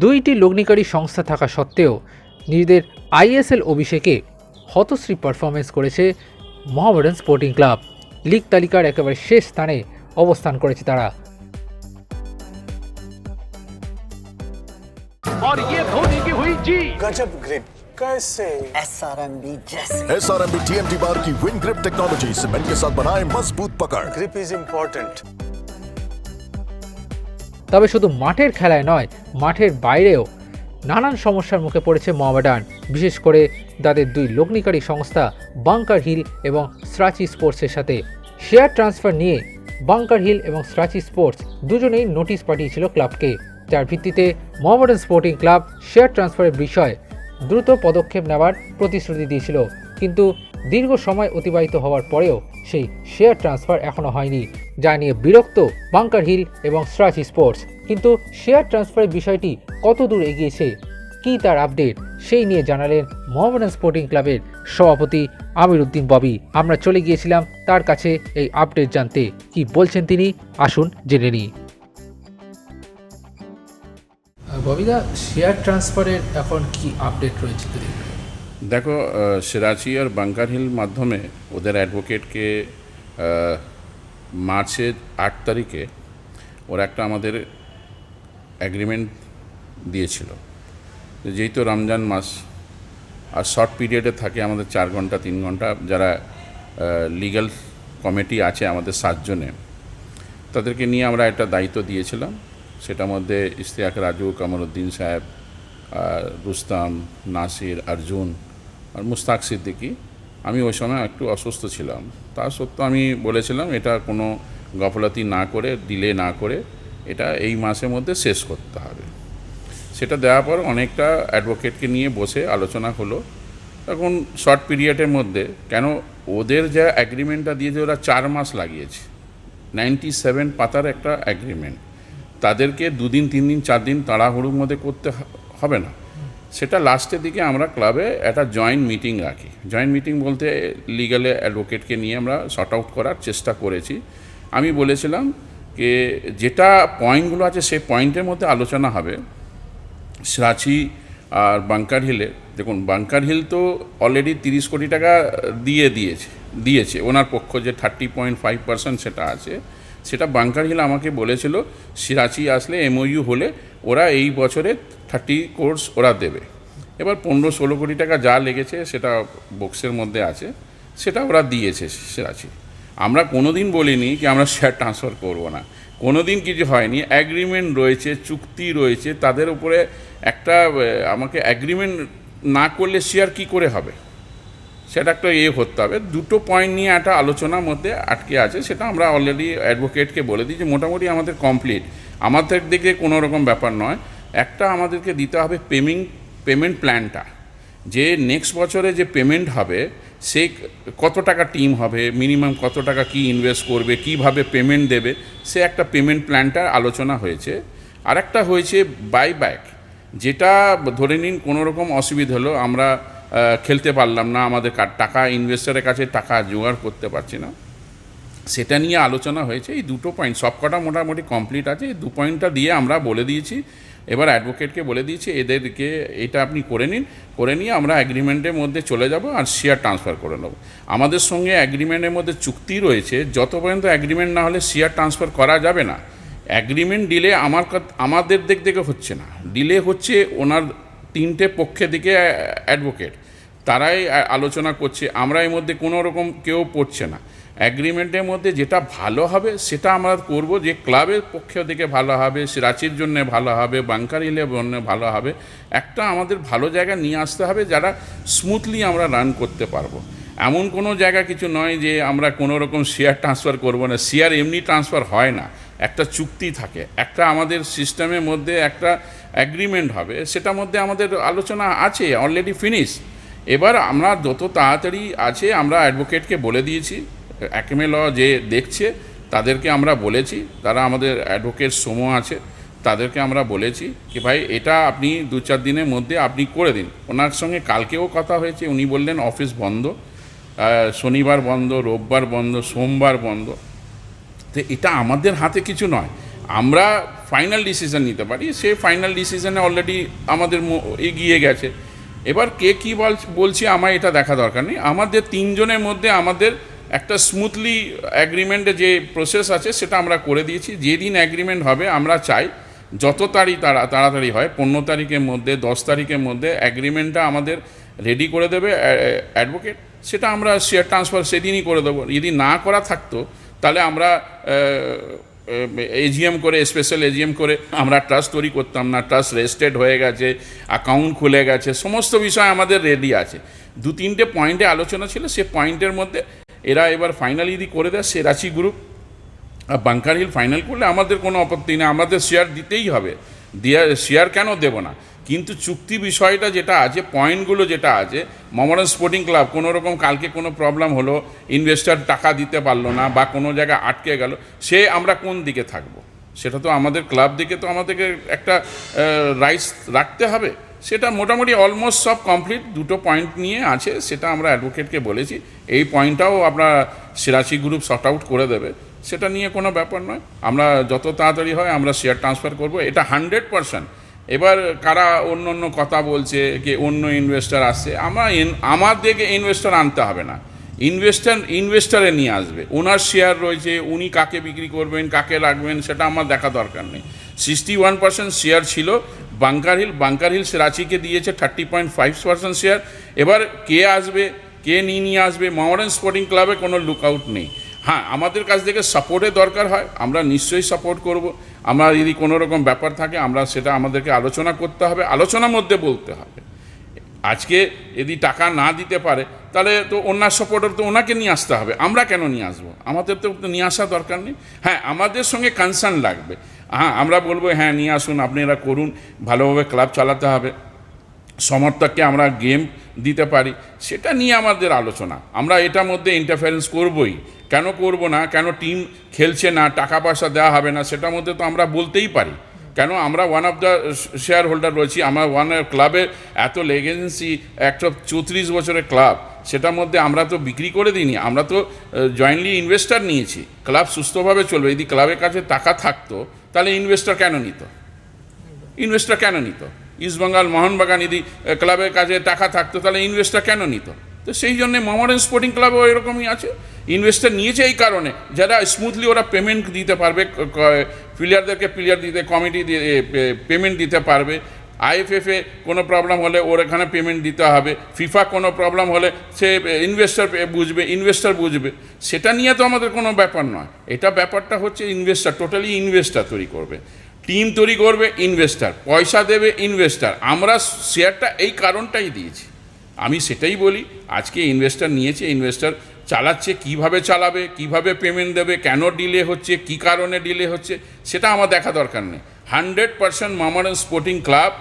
দুইটি লগ্নিকারী সংস্থা থাকা সত্ত্বেও নিজেদের আইএসএল অভিষেকে হতশ্রী পারফরমেন্স করেছে মোহামেডান স্পোর্টিং ক্লাব লিগ তালিকার একেবারে শেষ স্থানে অবস্থান করেছে তারা और ये धोनी की हुई जी गजब ग्रिप कैसे SRMB जैसे S R M B T M T bar की विन ग्रिप टेक्नोलॉजी सीमेंट के साथ बनाए मजबूत पकड़ ग्रिप इज इम्पोर्टेंट তবে শুধু মাঠের খেলায় নয় মাঠের বাইরেও নানান সমস্যার মুখে পড়েছে মোহামেডান বিশেষ করে তাদের দুই লগ্নিকারী সংস্থা বাংকার হিল এবং স্ট্রাচি স্পোর্টসের সাথে শেয়ার ট্রান্সফার নিয়ে বাংকার হিল এবং স্ট্রাচি স্পোর্টস দুজনেই নোটিশ পাঠিয়েছিল ক্লাবকে যার ভিত্তিতে মোহামেডান স্পোর্টিং ক্লাব শেয়ার ট্রান্সফারের বিষয়ে দ্রুত পদক্ষেপ নেওয়ার প্রতিশ্রুতি দিয়েছিল। কিন্তু দীর্ঘ সময় অতিবাহিত হওয়ার পরেও সেই শেয়ার ট্রান্সফার এখনও হয়নি, যা নিয়ে বিরক্ত বাংকার হিল এবং স্ট্রাচি স্পোর্টস। কিন্তু শেয়ার ট্রান্সফারের বিষয়টি কত দূর এগিয়েছে, কী তার আপডেট, সেই নিয়ে জানালেন মোহামেডান স্পোর্টিং ক্লাবের সভাপতি আমির উদ্দিন ববি। আমরা চলে গিয়েছিলাম তার কাছে এই আপডেট জানতে। কি বলছেন তিনি? আসুন জেনে নিই। ববিদা শেয়ার ট্রান্সফারের এখন কি আপডেট রয়েছে দেখো সিরাচি আর বাঙ্কার হিল মাধ্যমে ওদের অ্যাডভোকেটকে মার্চের আট তারিখে ওরা একটা আমাদের অ্যাগ্রিমেন্ট দিয়েছিল। যেহেতু রমজান মাস, আর শর্ট পিরিয়ডে থাকে আমাদের চার ঘণ্টা, তিন ঘণ্টা, যারা লিগ্যাল কমিটি আছে আমাদের সাতজনে, তাদেরকে নিয়ে আমরা একটা দায়িত্ব দিয়েছিলাম। সেটার মধ্যে ইশতিয়াক রাজু, কামরুদ্দিন সাহেব রুস্তাম, নাসির অর্জুন আর মুস্তাক সিদ্দিকি। আমি ওই সময় একটু অসুস্থ ছিলাম। তা সত্ত্বেও আমি বলেছিলাম, এটা কোনো গফলাতি না করে, ডিলে না করে, এটা এই মাসের মধ্যে শেষ করতে হবে। সেটা দেওয়ার পর অনেকটা অ্যাডভোকেটকে নিয়ে বসে আলোচনা হলো। তখন শর্ট পিরিয়ডের মধ্যে কেন ওদের যা অ্যাগ্রিমেন্টটা দিয়েছে ওরা চার মাস লাগিয়েছে নাইনটি সেভেন পাতার একটা অ্যাগ্রিমেন্ট তাদেরকে দুদিন তিন দিন চার দিন তাড়াহুড়োর মধ্যে করতে হবে না। সেটা লাস্টের দিকে আমরা ক্লাবে একটা জয়েন্ট মিটিং রাখি। জয়েন্ট মিটিং বলতে লিগালে অ্যাডভোকেটকে নিয়ে আমরা শর্ট আউট করার চেষ্টা করেছি। আমি বলেছিলাম যে যেটা পয়েন্টগুলো আছে সেই পয়েন্টের মধ্যে আলোচনা হবে। সাঁচি আর বাঙ্কার হিলে দেখুন বাঙ্কার হিল তো অলরেডি তিরিশ কোটি টাকা দিয়ে দিয়েছে দিয়েছে। ওনার পক্ষ যে থার্টি পয়েন্ট ফাইভ পার্সেন্ট সেটা আছে। সেটা বাংকার হিল আমাকে বলেছিল, সিরাচি আসলে এমওইউ হলে ওরা এই বছরে থার্টি কোর্স ওরা দেবে। এবার পনেরো ষোলো কোটি টাকা যা লেগেছে সেটা বক্সের মধ্যে আছে, সেটা ওরা দিয়েছে সিরাচি। আমরা কোনো দিন বলিনি কি আমরা শেয়ার ট্রান্সফার করব না। কোনো দিন কিছু হয়নি, অ্যাগ্রিমেন্ট রয়েছে, চুক্তি রয়েছে, তাদের উপরে একটা আমাকে অ্যাগ্রিমেন্ট না করলে শেয়ার কি করে হবে? সেটা একটা ইয়ে করতে হবে। দুটো পয়েন্ট নিয়ে একটা আলোচনার মধ্যে আটকে আছে, সেটা আমরা অলরেডি অ্যাডভোকেটকে বলে দিই যে মোটামুটি আমাদের কমপ্লিট আমাদের দিকে কোনো রকম ব্যাপার নয়। একটা আমাদেরকে দিতে হবে পেমেন্ট পেমেন্ট প্ল্যানটা যে নেক্সট বছরে যে পেমেন্ট হবে, সে কত টাকা টিম হবে মিনিমাম কত টাকা কি ইনভেস্ট করবে, কীভাবে পেমেন্ট দেবে, সে একটা পেমেন্ট প্ল্যানটার আলোচনা হয়েছে। আরেকটা হয়েছে বাই ব্যাক যেটা ধরে নিন কোনো রকম অসুবিধা হলো, আমরা খেলতে পারলাম না, আমাদের টাকা ইনভেস্টারের কাছে টাকা জোগাড় করতে পারছি না। সেটা নিয়ে আলোচনা হয়েছে। এই দুটো পয়েন্ট সবকটা মোটামুটি কমপ্লিট আছে। এই দু পয়েন্টটা দিয়ে আমরা বলে দিয়েছি। এবার অ্যাডভোকেটকে বলে দিয়েছি, এদেরকে এটা আপনি করে নিন। করে নিয়ে আমরা অ্যাগ্রিমেন্টের মধ্যে চলে যাব আর শেয়ার ট্রান্সফার করে নেব। আমাদের সঙ্গে অ্যাগ্রিমেন্টের মধ্যে চুক্তি রয়েছে। যত পর্যন্ত অ্যাগ্রিমেন্ট না হলে শেয়ার ট্রান্সফার করা যাবে না। অ্যাগ্রিমেন্ট ডিলে আমার আমাদের দিক থেকে হচ্ছে না। ডিলে হচ্ছে ওনার তিনটে পক্ষে দিকে অ্যাডভোকেট তারাই আলোচনা করছে। আমরা এর মধ্যে কোনো রকম কেউ পড়ছে না। অ্যাগ্রিমেন্টের মধ্যে যেটা ভালো হবে, সেটা আমরা করব যে ক্লাবের পক্ষ থেকে ভালো হবে সিরাচির জন্য ভালো হবে, বাংকার হিলের জন্য ভালো হবে। একটা আমাদের ভালো জায়গা নিয়ে আসতে হবে যারা স্মুথলি আমরা রান করতে পারব। এমন কোনো জায়গা কিছু নয় যে আমরা কোনো রকম শেয়ার ট্রান্সফার করব না। শেয়ার এমনি ট্রান্সফার হয় না। একটা চুক্তি থাকে, একটা আমাদের সিস্টেমের মধ্যে একটা অ্যাগ্রিমেন্ট হবে, সেটার মধ্যে আমাদের আলোচনা আছে অলরেডি ফিনিশ এবার আমরা যত তাড়াতাড়ি আছে, আমরা অ্যাডভোকেটকে বলে দিয়েছি, একমে ল যে দেখছে, তাদেরকে আমরা বলেছি, তারা আমাদের অ্যাডভোকেট সমো আছে, তাদেরকে আমরা বলেছি কি ভাই, এটা আপনি দু চার দিনের মধ্যে আপনি করে দিন। ওনার সঙ্গে কালকেও কথা হয়েছে, উনি বললেন অফিস বন্ধ শনিবার বন্ধ, রোববার বন্ধ, সোমবার বন্ধ। তো এটা আমাদের হাতে কিছু নয়। আমরা ফাইনাল ডিসিশন নিতে পারি, সে ফাইনাল ডিসিশনে অলরেডি আমাদের এগিয়ে গেছে। এবার কে কী বল বলছি আমার এটা দেখা দরকার নেই। আমাদের তিনজনের মধ্যে আমাদের একটা স্মুথলি অ্যাগ্রিমেন্টে যে প্রসেস আছে, সেটা আমরা করে দিয়েছি। যেদিন অ্যাগ্রিমেন্ট হবে, আমরা চাই যত তাড়ি তাড়া তাড়াতাড়ি হয়, পনেরো তারিখের মধ্যে, দশ তারিখের মধ্যে অ্যাগ্রিমেন্টটা আমাদের রেডি করে দেবে অ্যাডভোকেট সেটা আমরা শেয়ার ট্রান্সফার সেদিনই করে দেবো। যদি না করা থাকতো তাহলে আমরা এজিএম করে স্পেশাল এজিএম করে আমরা ট্রাস্ট তৈরি করতাম না ট্রাস্ট রেজিস্টার্ড হয়ে গেছে অ্যাকাউন্ট খুলে গেছে, সমস্ত বিষয় আমাদের রেডি আছে। দু তিনটে পয়েন্টে আলোচনা ছিল, সে পয়েন্টের মধ্যে এরা এবার ফাইনালি যদি করে দেয়, সে সেরাচি গ্রুপ আর বাংকার হিল ফাইনাল করলে আমাদের কোনো আপত্তি নেই, আমাদের শেয়ার দিতেই হবে। দেওয়া শেয়ার কেন দেব না? কিন্তু চুক্তি বিষয়টা যেটা আছে, পয়েন্টগুলো যেটা আছে মমরান স্পোর্টিং ক্লাব কোনো রকম কালকে কোনো প্রবলেম হলো ইনভেস্টার টাকা দিতে পারল না বা কোনো জায়গায় আটকে গেল, সে আমরা কোন দিকে থাকব? সেটা তো আমাদের ক্লাব দিকে তো আমাদেরকে একটা রাইস রাখতে হবে। সেটা মোটামুটি অলমোস্ট সব কমপ্লিট দুটো পয়েন্ট নিয়ে আছে, সেটা আমরা অ্যাডভোকেটকে বলেছি। এই পয়েন্টটাও আপনার সিরাচি গ্রুপ শর্ট আউট করে দেবে। সেটা নিয়ে কোনো ব্যাপার নয়। আমরা যত তাড়াতাড়ি হয় আমরা শেয়ার ট্রান্সফার করব। এটা হান্ড্রেড পারসেন্ট এবার কারা অন্য অন্য কথা বলছে, কি অন্য ইনভেস্টার আসছে, আমার ইন- আমাদেরকে ইনভেস্টার আনতে হবে না। ইনভেস্টার ইনভেস্টারে নিয়ে আসবে। ওনার শেয়ার রয়েছে, উনি কাকে বিক্রি করবেন, কাকে রাখবেন, সেটা আমার দেখা দরকার নেই। সিক্সটি ওয়ান পার্সেন্ট শেয়ার ছিল বাংকার হিল বাংকার হিল রাঁচিকে দিয়েছে thirty point five percent share এবার কে আসবে, কে নিয়ে নিয়ে আসবে? মহারান স্পোর্টিং ক্লাবে কোনো লুকআউট নেই। হ্যাঁ আমাদের কাছ থেকে সাপোর্টের দরকার হয়, আমরা নিশ্চয়ই সাপোর্ট করব। আমরা যদি কোনো রকম ব্যাপার থাকে, আমরা সেটা আমাদেরকে আলোচনা করতে হবে, আলোচনার মধ্যে বলতে হবে। আজকে যদি টাকা না দিতে পারে, তাহলে তো ওনার সাপোর্টার তো ওনাকে নিয়ে আসতে হবে, আমরা কেন নিয়ে আসব? আমাদের তো নিয়ে আসা দরকার নেই। হ্যাঁ আমাদের সঙ্গে কনসার্ন লাগবে। হ্যাঁ আমরা বলব হ্যাঁ নিয়ে আসুন, আপনি এরা করুন, ভালোভাবে ক্লাব চালাতে হবে। সমর্থককে আমরা গেম দিতে পারি। সেটা নিয়ে আমাদের আলোচনা। আমরা এটার মধ্যে ইন্টারফারেন্স করবই। কেন করব না? কেন টিম খেলছে না? টাকা পয়সা দেওয়া হবে না? সেটার মধ্যে তো আমরা বলতেই পারি। কেন? আমরা one of the share holder রয়েছি। আমার ওয়ান ক্লাবের এত লেগেন্সি একটা চৌত্রিশ বছরের ক্লাব সেটার মধ্যে আমরা তো বিক্রি করে দিইনি। আমরা তো জয়েন্টলি ইনভেস্টার নিয়েছি। ক্লাব সুস্থভাবে চলবে। যদি ক্লাবের কাছে টাকা থাকতো, তাহলে ইনভেস্টর কেন নিত? ইনভেস্টর কেন নিত? ইস্টবেঙ্গল মোহনবাগান যদি ক্লাবের কাছে টাকা থাকতো, তাহলে ইনভেস্টর কেন নিত? তো সেই জন্য মোহামেডান স্পোর্টিং ক্লাবও এরকমই আছে। ইনভেস্টর নিয়েছে এই কারণে। যারা স্মুথলি ওরা পেমেন্ট দিতে পারবে প্লেয়ারদেরকে প্লেয়ার দিতে কমিটি পেমেন্ট দিতে পারবে। আইএফএফে কোনো প্রবলেম হলে ওর এখানে পেমেন্ট দিতে হবে। ফিফা কোনো প্রবলেম হলে সে ইনভেস্টার বুঝবে ইনভেস্টার বুঝবে। সেটা নিয়ে তো আমাদের কোনো ব্যাপার নয়। এটা ব্যাপারটা হচ্ছে ইনভেস্টার টোটালি ইনভেস্টার তৈরি করবে। টিম তৈরি করবে ইনভেস্টার পয়সা দেবে ইনভেস্টার আমরা শেয়ারটা এই কারণটাই দিয়েছি। আমি সেটাই বলি, আজকে ইনভেস্টার নিয়েছে ইনভেস্টার চালাচ্ছে, কীভাবে চালাবে, কীভাবে পেমেন্ট দেবে, কেন ডিলে হচ্ছে, কি কারণে ডিলে হচ্ছে, সেটা আমার দেখা দরকার নেই। Hundred percent Mohammedan sporting club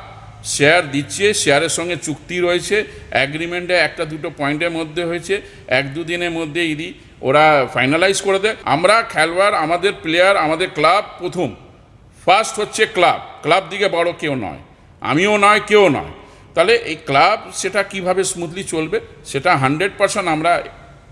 share দিচ্ছে শেয়ারের সঙ্গে চুক্তি রয়েছে অ্যাগ্রিমেন্টে একটা দুটো পয়েন্টের মধ্যে হয়েছে, এক দুদিনের মধ্যে ইদি ওরা ফাইনালাইজ করে দেয়। আমরা খেলোয়াড়, আমাদের প্লেয়ার আমাদের ক্লাব প্রথম। ফার্স্ট হচ্ছে ক্লাব ক্লাব দিকে বড় কেউ নয়। আমিও নয়, কেউ নয়। তাহলে এই ক্লাব সেটা কীভাবে স্মুথলি চলবে, সেটা হান্ড্রেড পার্সেন্ট আমরা